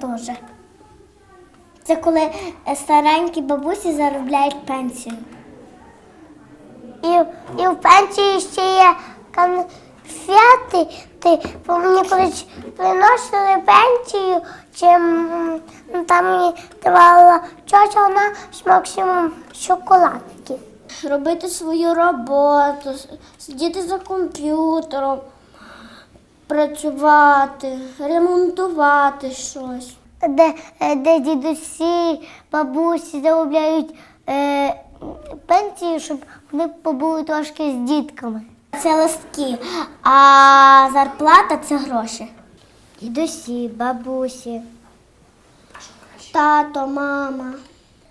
дуже. Це коли е, старенькі бабусі заробляють пенсію. І, і в пенсії ще є конфети. Ти, бо мені колись приносили пенсію, чи ну, там мені давала чоча, вона максимум шоколадки. Робити свою роботу, сидіти за комп'ютером, працювати, ремонтувати щось. Де, е, де дідусі, бабусі заробляють е, пенсію, щоб вони побули трошки з дітками. Це листки, а зарплата це гроші. Дідусі, бабусі. Тато, мама.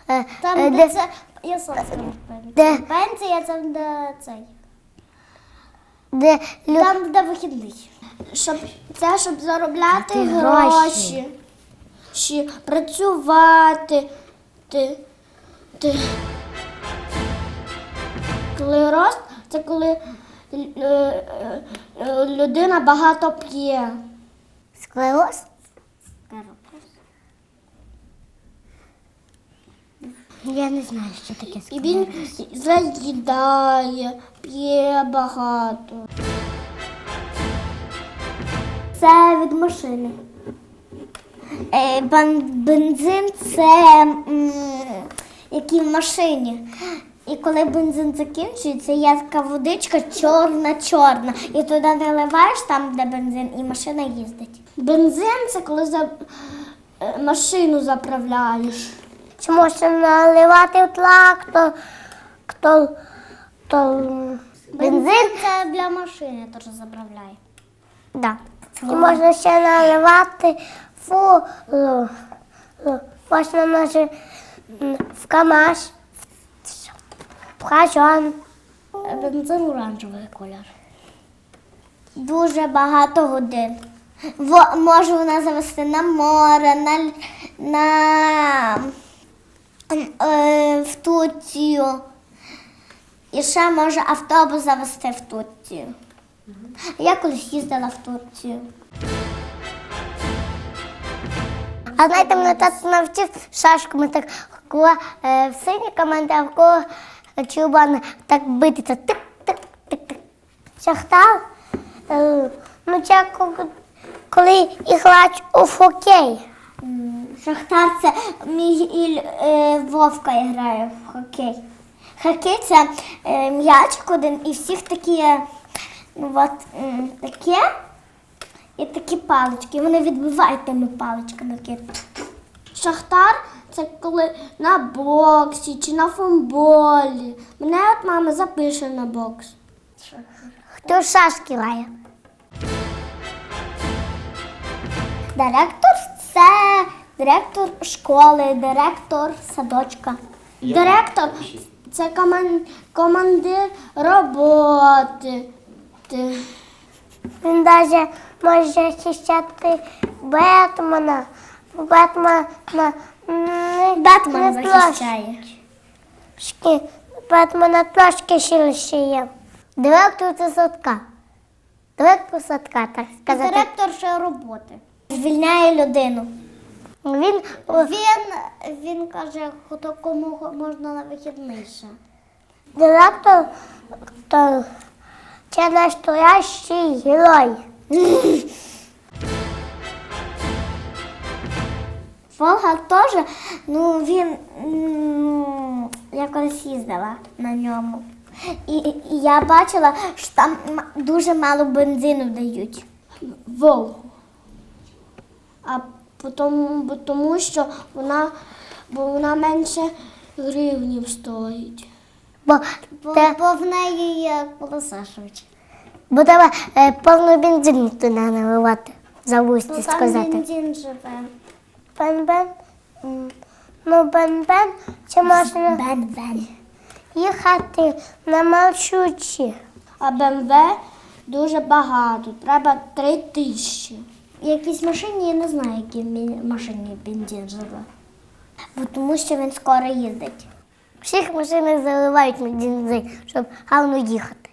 Е, Там, е, де, де, це. Я сам скажу Де? Пенсія це де цей. де Там, де вихідний. Щоб, це щоб заробляти Ти гроші. гроші. Ще працювати. Ти, ти. Коли рост, це коли е, е, е, людина багато п'є. склероз. Я не знаю, що таке І він заїдає, п'є багато. Це від машини. Е, бен- бензин це який в машині. І коли бензин закінчується, є така водичка чорна-чорна. І туди наливаєш там, де бензин, і машина їздить. Бензин це коли за, е, машину заправляєш. Чи можна наливати в трактор, то, то бензин? це для машини теж заправляє. Да. І можна ще наливати фу, лу, лу. можна м, в КАМАЗ, в хажон. Бензин оранжевий колір. Дуже багато годин. Во, може вона завести на море, на, на е, в Турцію. І ще може автобус завести в Турцію. Я колись їздила в Турцію. А знаєте, мене тато навчив шашками так, коли е, в синій команді, а в кого чубан так бити, це тик-тик-тик-тик. Шахтар, е, ну це ко- коли грають у хокей. Шахтар це мій е, Вовка грає в хокей. Хокей це е, м'ячик один і всіх такі, е, от, таке і такі палички. Вони відбивають тими паличками. такі. Шахтар це коли на боксі чи на футболі. Мене от мама запише на бокс. Хто шашки грає? Директор це директор школи, директор садочка. Директор це коман- командир роботи. Ти- Він навіть може захищати Бетмена. Бетмена Бетмен захищає. Бетмена трошки ще є. Директор це садка. Директор садка, так сказати. Директор ще роботи. Звільняє людину. Він Він, він каже, хто кому можна на вихідний ще. директор то це настоящий герой. Волга теж, ну він м, я колись їздила на ньому. І, і я бачила, що там дуже мало бензину дають. Волгу. А потом, бо тому що вона, бо вона менше гривнів стоїть. Бо, те, бо в неї є колеса швидше. бо треба е, повно бензину туди наливати, за вусті сказати. бензин живе. Бен-бен. М, Ну, бен-бен, це можна Бен-бен. їхати на маршрутці. А БМВ дуже багато, треба три тисячі. В якійсь машині я не знаю, якій мі- машині бензин живе. Бо тому що він скоро їздить. Всіх машини заливають на бензин, щоб гарно їхати.